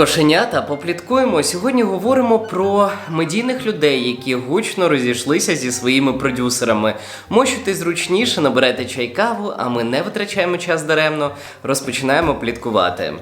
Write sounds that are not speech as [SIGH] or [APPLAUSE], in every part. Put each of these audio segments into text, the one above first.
Кошенята, попліткуємо. Сьогодні говоримо про медійних людей, які гучно розійшлися зі своїми продюсерами. Мощуйте зручніше, набирайте чай каву, а ми не витрачаємо час даремно. Розпочинаємо пліткувати.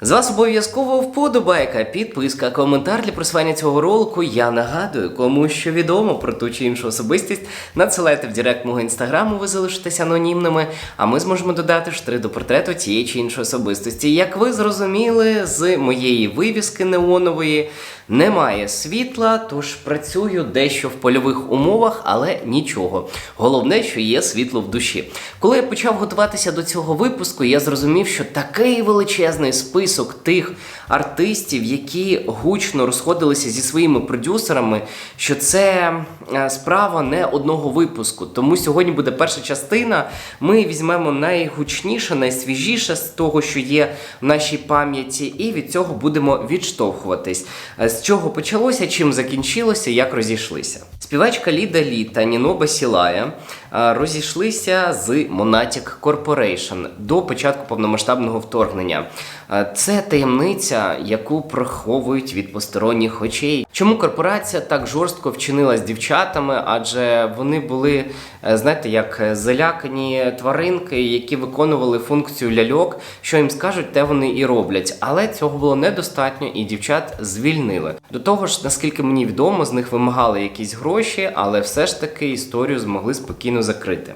З вас обов'язково вподобайка, підписка, коментар для просування цього ролику. Я нагадую, кому що відомо про ту чи іншу особистість, надсилайте в директ мого інстаграму, ви залишитеся анонімними, а ми зможемо додати штри до портрету тієї чи іншої особистості. Як ви зрозуміли, з моєї вивіски неонової немає світла, тож працюю дещо в польових умовах, але нічого. Головне, що є світло в душі. Коли я почав готуватися до цього випуску, я зрозумів, що такий величезний список тих артистів, які гучно розходилися зі своїми продюсерами, що це е, справа не одного випуску. Тому сьогодні буде перша частина. Ми візьмемо найгучніше, найсвіжіше з того, що є в нашій пам'яті, і від цього будемо відштовхуватись. Е, З чого почалося, чим закінчилося, як розійшлися. Співачка Ліда Лі та Ніно Басілая е, розійшлися з Monatic Corporation до початку повномасштабного вторгнення. Е, Це таємниця, яку приховують від посторонніх очей. Чому корпорація так жорстко вчинила з дівчатами? Адже вони були, е, знаєте, як залякані тваринки, які виконували функцію ляльок. Що їм скажуть, те вони і роблять. Але цього було недостатньо, і дівчат звільнили. До того ж, наскільки мені відомо, з них вимагали якісь гроші, але все ж таки історію змогли спокійно закрити.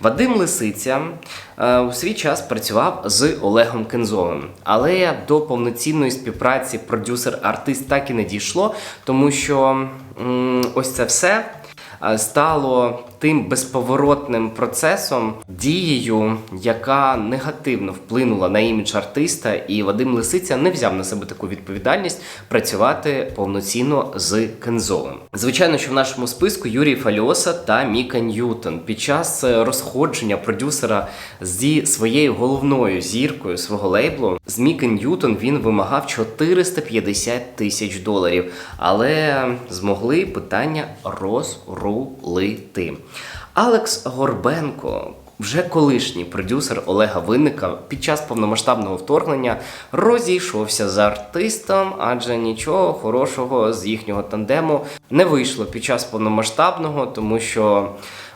Вадим Лисиця е, у свій час працював з Олегом Кензовим, але до повноцінної співпраці продюсер-артист так і не дійшло, тому що ось це все е, стало тим безповоротним процесом, дією, яка негативно вплинула на імідж артиста, і Вадим Лисиця не взяв на себе таку відповідальність працювати повноцінно з Кензовим. Звичайно, що в нашому списку Юрій Фальоса та Міка Ньютон під час розходження продюсера зі своєю головною зіркою свого лейблу з Міки Ньютон він вимагав 450 тисяч доларів, але змогли питання розрулити. Алекс Горбенко. Вже колишній продюсер Олега Винника під час повномасштабного вторгнення розійшовся з артистом, адже нічого хорошого з їхнього тандему не вийшло під час повномасштабного, тому що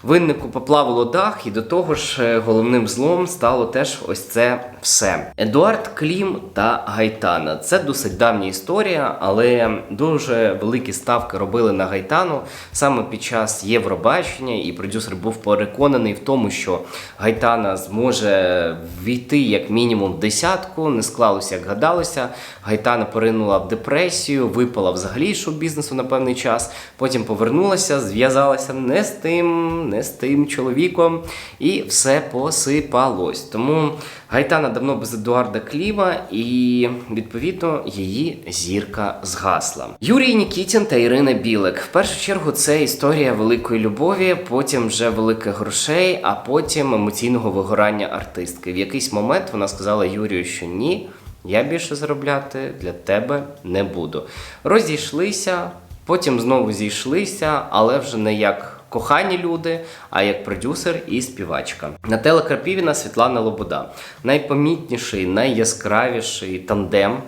виннику поплавило дах, і до того ж е, головним злом стало теж ось це все. Едуард Клім та Гайтана. Це досить давня історія, але дуже великі ставки робили на Гайтану саме під час Євробачення, і продюсер був переконаний в тому, що Гайтана зможе війти як мінімум в десятку. Не склалося, як гадалося. Гайтана поринула в депресію, випала взагалі з шоу-бізнесу на певний час. Потім повернулася, зв'язалася не з тим, не з тим чоловіком, і все посипалось. Тому Гайтана давно без Едуарда Кліва, і відповідно її зірка згасла. Юрій Нікітін та Ірина Білик. В першу чергу це історія великої любові, потім вже великих грошей, а потім емоційного вигорання артистки. В якийсь момент вона сказала Юрію, що ні. Я більше заробляти для тебе не буду. Розійшлися, потім знову зійшлися, але вже не як кохані люди, а як продюсер і співачка. Наталя Крапівіна, Світлана Лобода. Найпомітніший, найяскравіший тандем.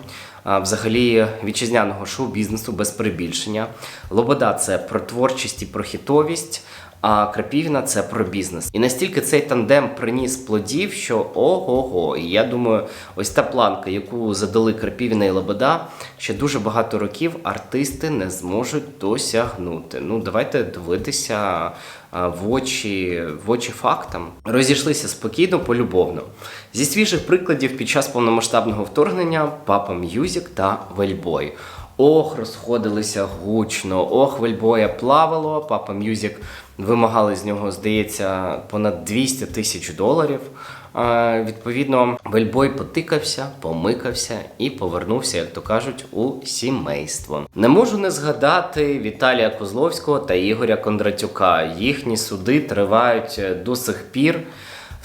Взагалі вітчизняного шоу-бізнесу без перебільшення. Лобода це про творчість і про хітовість, а Крапівіна це про бізнес. І настільки цей тандем приніс плодів, що ого-го. І я думаю, ось та планка, яку задали Крапівіна і Лобода, ще дуже багато років артисти не зможуть досягнути. Ну, давайте дивитися в очі, в очі фактам. Розійшлися спокійно, полюбовно. Зі свіжих прикладів під час повномасштабного вторгнення Папа М'юзік та Вельбой. Ох, розходилися гучно, ох, Вельбоя плавало, Папа М'юзік вимагали з нього, здається, понад 200 тисяч доларів. Відповідно, Вельбой потикався, помикався і повернувся, як то кажуть, у сімейство. Не можу не згадати Віталія Козловського та Ігоря Кондратюка. Їхні суди тривають е, до сих пір.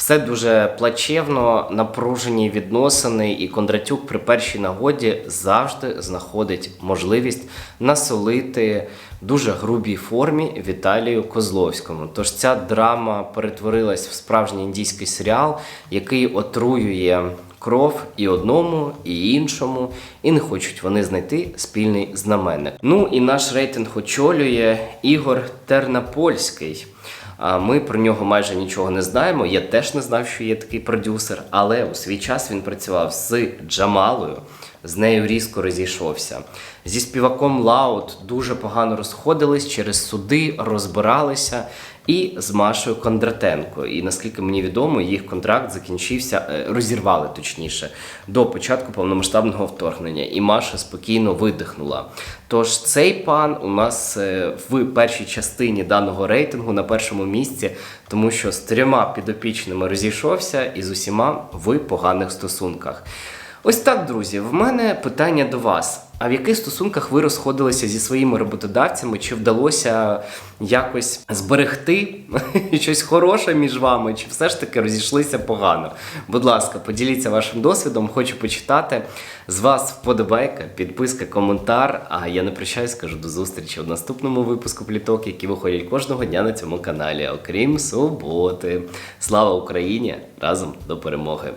Все дуже плачевно, напружені відносини, і Кондратюк при першій нагоді завжди знаходить можливість насолити дуже грубій формі Віталію Козловському. Тож ця драма перетворилась в справжній індійський серіал, який отруює кров і одному, і іншому, і не хочуть вони знайти спільний знаменник. Ну і наш рейтинг очолює Ігор Тернопольський. А ми про нього майже нічого не знаємо. Я теж не знав, що є такий продюсер, але у свій час він працював з Джамалою, з нею різко розійшовся. Зі співаком Лаут дуже погано розходились через суди, розбиралися. І з Машою Кондратенко. І наскільки мені відомо, їх контракт закінчився, е, розірвали точніше, до початку повномасштабного вторгнення. І Маша спокійно видихнула. Тож цей пан у нас е, в першій частині даного рейтингу на першому місці, тому що з трьома підопічними розійшовся і з усіма в поганих стосунках. Ось так, друзі, в мене питання до вас. А в яких стосунках ви розходилися зі своїми роботодавцями? Чи вдалося якось зберегти [LAUGHS] щось хороше між вами, чи все ж таки розійшлися погано? Будь ласка, поділіться вашим досвідом, хочу почитати. З вас вподобайка, підписка, коментар. А я не прощаюсь, кажу до зустрічі в наступному випуску пліток, які виходять кожного дня на цьому каналі, окрім суботи. Слава Україні! Разом до перемоги!